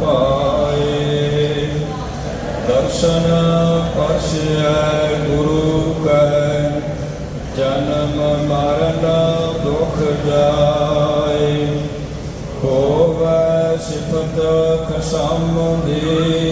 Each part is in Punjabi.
ਪਾਏ ਦਰਸ਼ਨ ਪਰਸ਼ੈ ਗੁਰੂ ਕੈ ਜਨਮ ਮਰਨ ਦੁਖ ਜਾਏ ਹੋਵੇ ਸਿਫਤ ਖਸਮ ਦੇ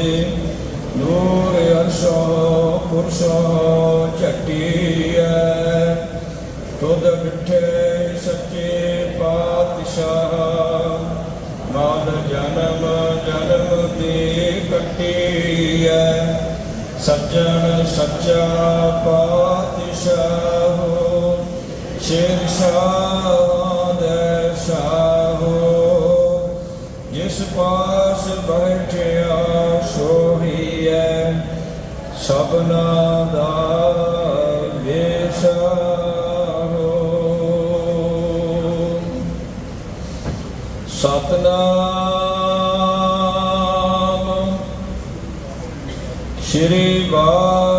ਸੱਚਾ ਪਾਤਸ਼ਾਹ ਸ਼ੇਰ ਸ਼ਾਹ ਦੇ ਸ਼ਾਹੋ ਜਿਸ ਪਾਸ ਬੈਠਿਆ ਸੋਹੀਐ ਸਭਨਾ ਦਾ ਵੇਸ਼ਾਹੋ ਸਤਨਾਮ, ਸ਼੍ਰੀ ਵਾਹਿਗੁਰੂ।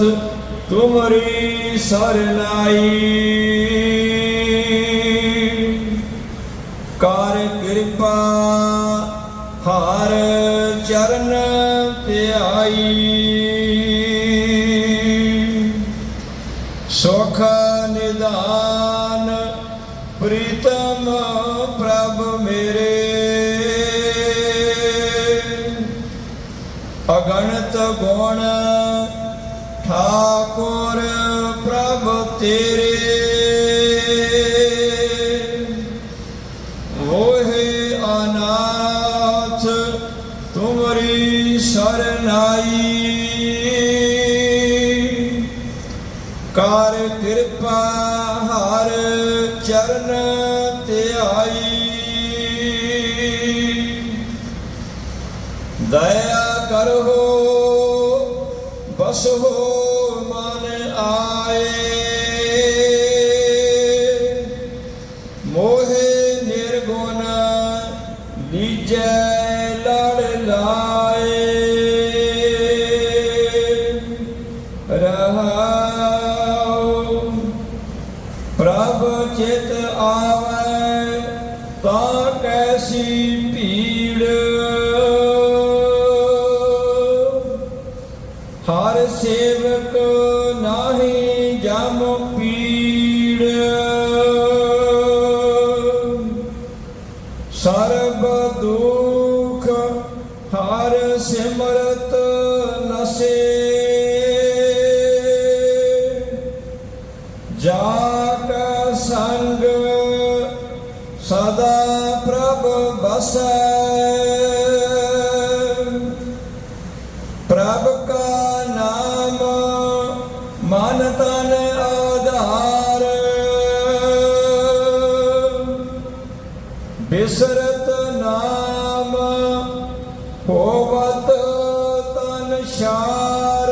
ਅਨਾਥ ਤੁਮਰੀ ਸਰਨਾਈ ਕਰ ਕਿਰਪਾ ਹਰ ਚਰਨ ਧਿਆਈ। ਸੁਖ ਨਿਦਾਨ ਪ੍ਰੀਤਮ ਪ੍ਰਭ ਮੇਰੇ। ਅਗਣਤ ਗੁਣ ਠਾਕੁਰ ਪ੍ਰਭ ਤੇਰੇ। ਓਹੇ ਅਨਾਥ ਤੁਮਰੀ ਸਰਨਾਈ। ਕਰ ਕਿਰਪਾ ਹਰ ਚਰਨ ਧਿਆਈ। ਦਇਆ ਕਰੋ ਬਸ ਹੋ ਮਨ ਆਏ। ਸਰਬ ਦੁਖ ਹਰ ਸਿਮਰਤ ਨਸੇ। ਜਾ ਕਾ ਸੰਗ ਸਦਾ ਪ੍ਰਭ ਬਸੈ। ਬਿਸਰਤ ਨਾਮ, ਹੋਵਤ ਤਨ ਸ਼ਾਰ।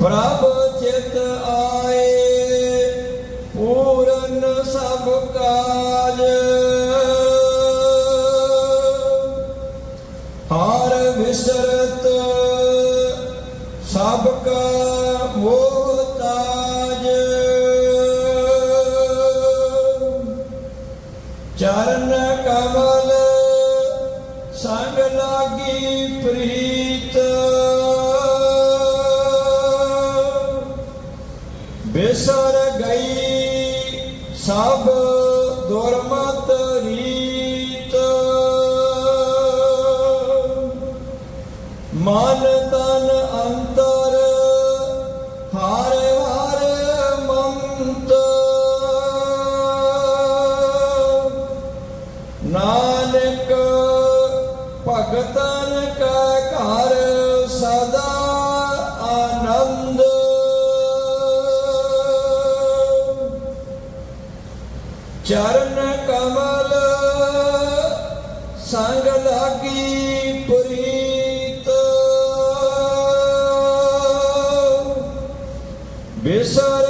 ਪ੍ਰਭ ਚਿਤ ਆਏ, ਪੂਰਨ ਸਭ ਕਾਜ। ਹਰ ਵਿਸਰਤ ਸਭ ਕਾ ਮੋਹਤਾਜ ਚਰਨ ਕਮਲ ਸੰਗ ਲਾਗੀ ਪ੍ਰੀਤ। ਬਿਸਰ ਗਈ ਸਭ ਦੁਰਮਤ ਰੀਤ। ਮਾਨਤਾ ਚਰਨ ਕਮਲ ਸੰਗ ਲਾਗੀ ਪ੍ਰੀਤ। ਬਿਸਰ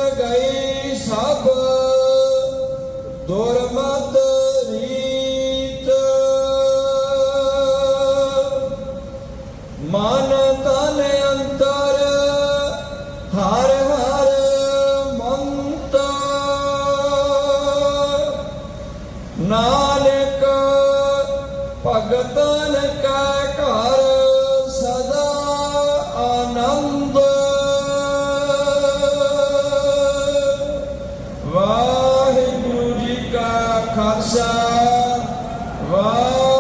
ਨਾਨਕ ਭਗਤਨ ਕਾ ਘਰ ਸਦਾ ਆਨੰਦ। ਵਾਹਿਗੁਰੂ ਜੀ ਕਾ ਖਾਲਸਾ ਵਾਹਿ